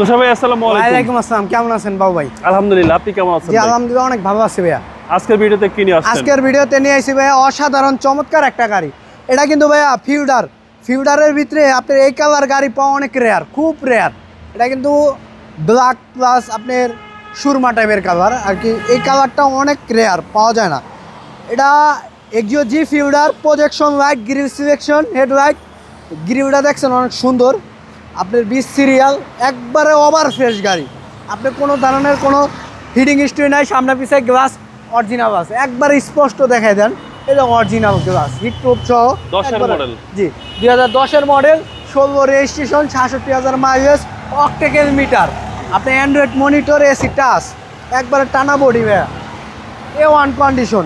তুষার ভাই আসসালামু আলাইকুম। ওয়ালাইকুম আসসালাম কেমন আছেন বাবু ভাই? আলহামদুলিল্লাহ আপনি কেমন আছেন জি আলহামদুলিল্লাহ অনেক ভালো আছি ভাইয়া। আজকের ভিডিওতে কি নিয়ে আসছেন? আজকের ভিডিওতে নিয়ে আসি ভাইয়া অসাধারণ চমৎকার একটা গাড়ি। এটা কিন্তু ভাইয়া ফিউডার। ফিউডারের ভিতরে আপনার এই কালার গাড়ি পাওয়া অনেক রেয়ার খুব রেয়ার এটা কিন্তু ব্ল্যাক প্লাস আপনার সুরমা টাইপের কালার। আর কি এই কালারটা অনেক রেয়ার পাওয়া যায় না। এটা Axio G ফিউডার projection light grill selection headlight গ্রিলটা দেখছেন অনেক সুন্দর। আপনার বিশ সিরিয়াল একবারে ওভার ফ্রেশ গাড়ি। আপনি কোনো ধরনের কোনো হিডিং হিস্ট্রি নাই সামনে পিছিয়ে গ্লাস অরিজিনাল আছে একবারে স্পষ্ট দেখাই দেন এটা অরিজিনাল গ্লাস হিট প্রুফ সহ। model। জি দুই হাজার দশের মডেল ষোলো রেজিস্ট্রেশন সাতষট্টি হাজার মাইলেজ অকটেকেল মিটার আপনি অ্যান্ড্রয়েড মনিটর এসি টাচ একবারে টানা বডি ভাইয়া এ ওয়ান কন্ডিশন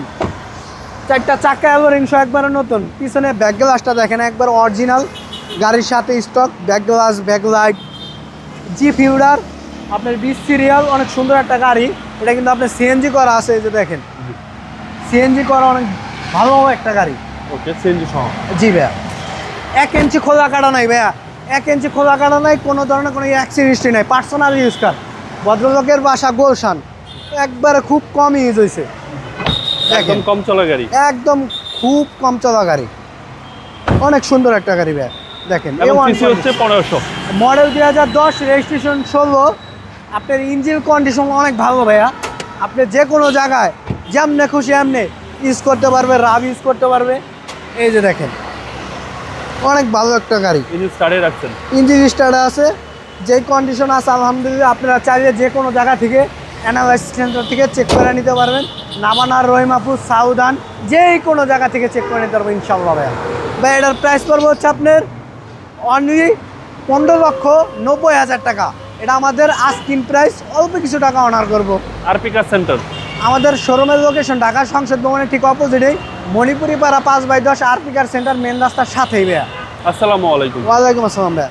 চারটা চাকা এভারিংস একবারে নতুন। পিছনে ব্যাক গ্লাসটা দেখেন একবার অরিজিনাল গাড়ির সাথে stock back glass back light G ফিউডার আপনার বিশ সিরিয়াল অনেক সুন্দর একটা গাড়ি। এটা কিন্তু আপনার সিএনজি করা আছে এই যে দেখেন। সিএনজি করা অনেক ভালো একটা গাড়ি। ওকে সিএনজি সহ। জি ভাইয়া। এক ইঞ্চি খোলা কাটা নাই ভাইয়া। এক ইঞ্চি খোলা কাটা নাই কোনো ধরনের কোনো অ্যাক্সিডিস্ট্রি নাই পার্সোনাল ইউজ কার ভদ্রলোকের বাসা গোলশান। একবারে খুব কম ইউজ হয়েছে একদম কম চলা গাড়ি। একদম খুব কম চলা গাড়ি। অনেক সুন্দর একটা গাড়ি ভাইয়া। দেখেন হচ্ছে পনেরোশো। মডেল দুই হাজার দশ রেজিস্ট্রেশন ষোলো। আপনার ইঞ্জিন কন্ডিশন অনেক ভালো ভাইয়া। আপনি যে কোনো জায়গায় যেমনে খুশি এমনি ইউজ করতে পারবে রাব ইউজ করতে পারবে। এই যে দেখেন অনেক ভালো একটা গাড়ি। ইঞ্জিন স্টার্টে আছে। যে কন্ডিশন আছে আলহামদুলিল্লাহ আপনারা চাইলে যে কোনো জায়গা থেকে অ্যানালাইসিস সেন্টার থেকে চেক করে নিতে পারবেন। নামানার রহিমাপুর সাউদান যেই কোনো জায়গা থেকে চেক করে নিতে পারবেন ইনশাল্লাহ ভাইয়া। ভাই এটার প্রাইস পড়বে হচ্ছে আপনার অনলি পনেরো লক্ষ নব্বই হাজার টাকা। এটা আমাদের আস্কিন প্রাইস অল্প কিছু টাকা অনার করব। আর পিকার সেন্টার আমাদের শোরুমের লোকেশন ঢাকা সংসদ ভবনের ঠিক অপোজিটেই মণিপুরি পাড়া পাঁচ বাই দশ আর পিকার সেন্টার মেন রাস্তার সাথেই ভাইয়া। আসসালামু আলাইকুম। ওয়ালাইকুম আসসালাম ভাইয়া।